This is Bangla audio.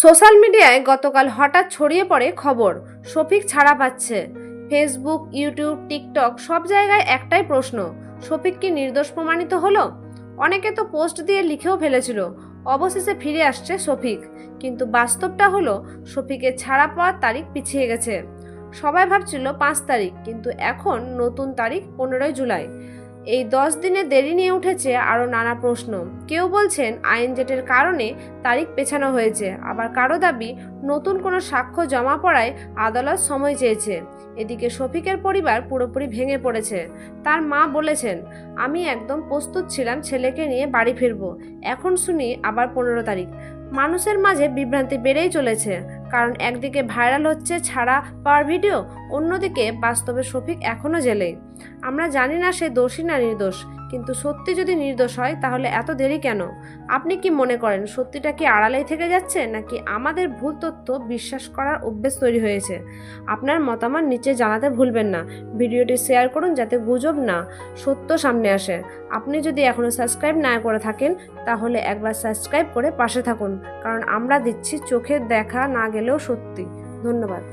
সোশ্যাল মিডিয়ায় গতকাল হঠাৎ ছড়িয়ে পড়ে খবর। শফিক ছাড়া পাচ্ছে। ফেসবুক, ইউটিউব, টিকটক সব জায়গায় একটাই প্রশ্ন, শফিক কি নির্দোষ প্রমাণিত হলো? অনেকে তো পোস্ট দিয়ে লিখেও ফেলেছিল, অবশেষে ফিরে আসছে শফিক। কিন্তু বাস্তবটা হলো, শফিকের ছাড়া পাওয়ার তারিখ পিছিয়ে গেছে। সবাই ভাবছিল পাঁচ তারিখ, কিন্তু এখন নতুন তারিখ পনেরোই জুলাই। এই দশ দিনে দেরি নিয়ে উঠেছে আরও নানা প্রশ্ন। কেউ বলছেন আইন জেটের কারণে তারিখ পেছানো হয়েছে, আবার কারও দাবি নতুন কোনো সাক্ষ্য জমা পড়ায় আদালত সময় চেয়েছে। এদিকে শফিকের পরিবার পুরোপুরি ভেঙে পড়েছে। তার মা বলেছেন, আমি একদম প্রস্তুত ছিলাম ছেলেকে নিয়ে বাড়ি ফিরবো। এখন শুনি আবার পনেরো তারিখ। মানুষের মাঝে বিভ্রান্তি বেড়েই চলেছে। কারণ একদিকে ভাইরাল হচ্ছে ছাড়া পাওয়ার ভিডিও, অন্যদিকে বাস্তবে শফিক এখনও জেলে। আমরা জানি না সে দোষী না নির্দোষ। কিন্তু সত্যি যদি নির্দোষ হয়, তাহলে এত দেরি কেন? আপনি কি মনে করেন সত্যিটা কি আড়ালেই থেকে যাচ্ছে, নাকি আমাদের ভুল তথ্য বিশ্বাস করার অভ্যেস তৈরি হয়েছে? আপনার মতামত নিচে জানাতে ভুলবেন না। ভিডিওটি শেয়ার করুন যাতে গুজব না, সত্য সামনে আসে। আপনি যদি এখনও সাবস্ক্রাইব না করে থাকেন, তাহলে একবার সাবস্ক্রাইব করে পাশে থাকুন, কারণ আমরা দিচ্ছি চোখে দেখা না গেলেও সত্যি। ধন্যবাদ।